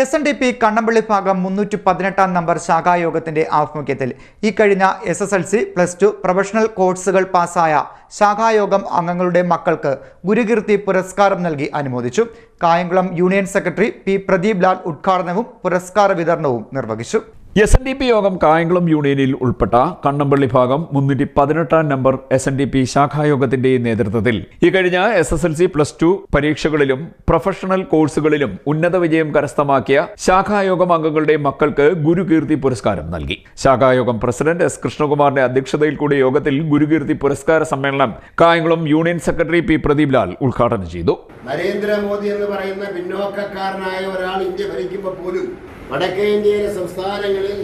S N D P Kannampally ഭാഗം മുന്നൂറ്റി പതിനെട്ടാം നമ്പർ ശാഖായോഗത്തിന്റെ ആഭിമുഖ്യത്തിൽ. ഈ കഴിഞ്ഞ S S L C plus two professional കോഴ്സുകൾ പാസ്സായ ശാഖായോഗം അംഗങ്ങളുടെ മക്കൾക്ക് ഗുരുകീർത്തി പുരസ്കാരം നൽകി അനുമോദിച്ചു. Kayamkulam union secretary P Pradeep Lal ഉദ്ഘാടനവും പുരസ്കാര വിതരണവും നിർവഹിച്ചു. എസ് എൻ ഡി പി യോഗം കായംകുളം യൂണിയനിൽ ഉൾപ്പെട്ട കണ്ണമ്പള്ളി ഭാഗം മുന്നൂറ്റി പതിനെട്ടാം number S N D P ശാഖായോഗത്തിന്റെ നേതൃത്വത്തിൽ. ഇക്കഴിഞ്ഞ കഴിഞ്ഞ S S L C plus two പരീക്ഷകളിലും professional കോഴ്സുകളിലും ഉന്നത വിജയം കരസ്ഥമാക്കിയ ശാഖായോഗം അംഗങ്ങളുടെ മക്കൾക്ക് ഗുരുകീർത്തി പുരസ്കാരം നൽകി. ശാഖായോഗം പ്രസിഡന്റ് എസ് കൃഷ്ണകുമാറിന്റെ അധ്യക്ഷതയിൽ കൂടിയ യോഗത്തിൽ ഗുരുകീർത്തി പുരസ്കാര സമ്മേളനം Kayamkulam union secretary P Pradeep Lal ഉദ്ഘാടനം ചെയ്തു. നരേന്ദ്രമോദി എന്ന് പറയുന്ന പിന്നോക്കക്കാരനായ ഒരാൾ ഇന്ത്യ ഭരിക്കുമ്പോൾ പോലും വടക്കേ ഇന്ത്യയിലെ സംസ്ഥാനങ്ങളിൽ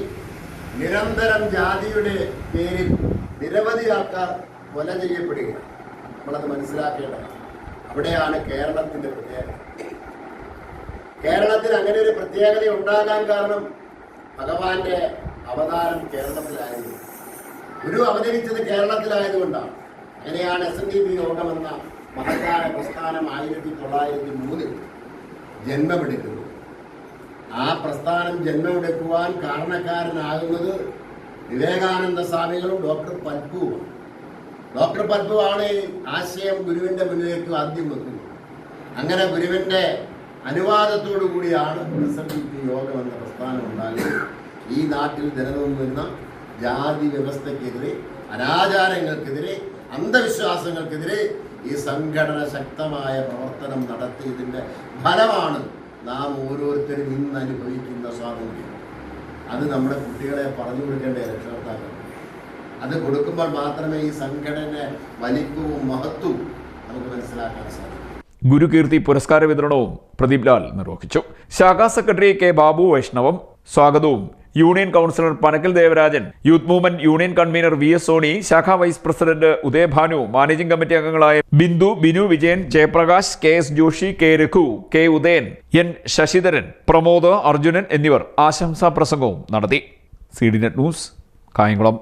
നിരന്തരം ജാതിയുടെ പേരിൽ നിരവധി ആൾക്കാർ കൊല ചെയ്യപ്പെടുകയാണ്. നമ്മളത് മനസ്സിലാക്കേണ്ടത് അവിടെയാണ് കേരളത്തിന്റെ പ്രത്യേകത. കേരളത്തിൽ അങ്ങനെ ഒരു പ്രത്യേകത ഉണ്ടാകാൻ കാരണം ഭഗവാന്റെ അവതാരം കേരളത്തിലായിരുന്നു. ഗുരു അവതരിച്ചത് കേരളത്തിലായതുകൊണ്ടാണ്. അങ്ങനെയാണ് എസ് എൻ ഡി പി യോഗമെന്ന മഹത്തായ പ്രസ്ഥാനം ആയിരത്തി തൊള്ളായിരത്തി മൂന്നിൽ ജന്മമെടുക്കുന്നത്. ആ പ്രസ്ഥാനം ജന്മമെടുക്കുവാൻ കാരണക്കാരനാകുന്നത് വിവേകാനന്ദ സ്വാമികളും ഡോക്ടർ പൽപ്പുവുമാണ് ഡോക്ടർ പത്മുവാണ് ആശയം ഗുരുവിന്റെ മുന്നിലേക്ക് ആദ്യം വെക്കുന്നത് അങ്ങനെ ഗുരുവിന്റെ അനുവാദത്തോടു കൂടിയാണ് യോഗം എന്ന പ്രസ്ഥാനം ഉണ്ടാകുന്നത് ഈ നാട്ടിൽ നിലനിന്നിരുന്ന ജാതി വ്യവസ്ഥക്കെതിരെ അനാചാരങ്ങൾക്കെതിരെ അന്ധവിശ്വാസങ്ങൾക്കെതിരെ ഈ സംഘടന ശക്തമായ പ്രവർത്തനം നടത്തിയതിന്റെ ഫലമാണ് നാം ഓരോരുത്തരും ഇന്ന് അനുഭവിക്കുന്ന സ്വാതന്ത്ര്യം. അത് നമ്മുടെ കുട്ടികളെ പറഞ്ഞു കൊടുക്കേണ്ട രക്ഷകർത്താക്കൾ. അത് കൊടുക്കുമ്പോൾ മാത്രമേ ഈ സംഘടന വലിപ്പവും മഹത്വവും നമുക്ക് മനസ്സിലാക്കാൻ സാധിക്കൂ. ഗുരുകീർത്തി പുരസ്കാര വിതരണവും പ്രദീപ് ലാൽ നിർവഹിച്ചു. ശാഖാ സെക്രട്ടറി കെ ബാബു വൈഷ്ണവം സ്വാഗതവും union councillor Panakkal Devarajan youth movement union convener V S Soni ശാഖാ vice president Udayabhanu managing committee അംഗങ്ങളായ Bindu Binu Vijayan Jayaprakash K S Joshi K Raghu K Udayan N Sasidharan Pramod Arjunan എന്നിവർ ആശംസാ പ്രസംഗവും നടത്തി. C D net news Kayamkulam.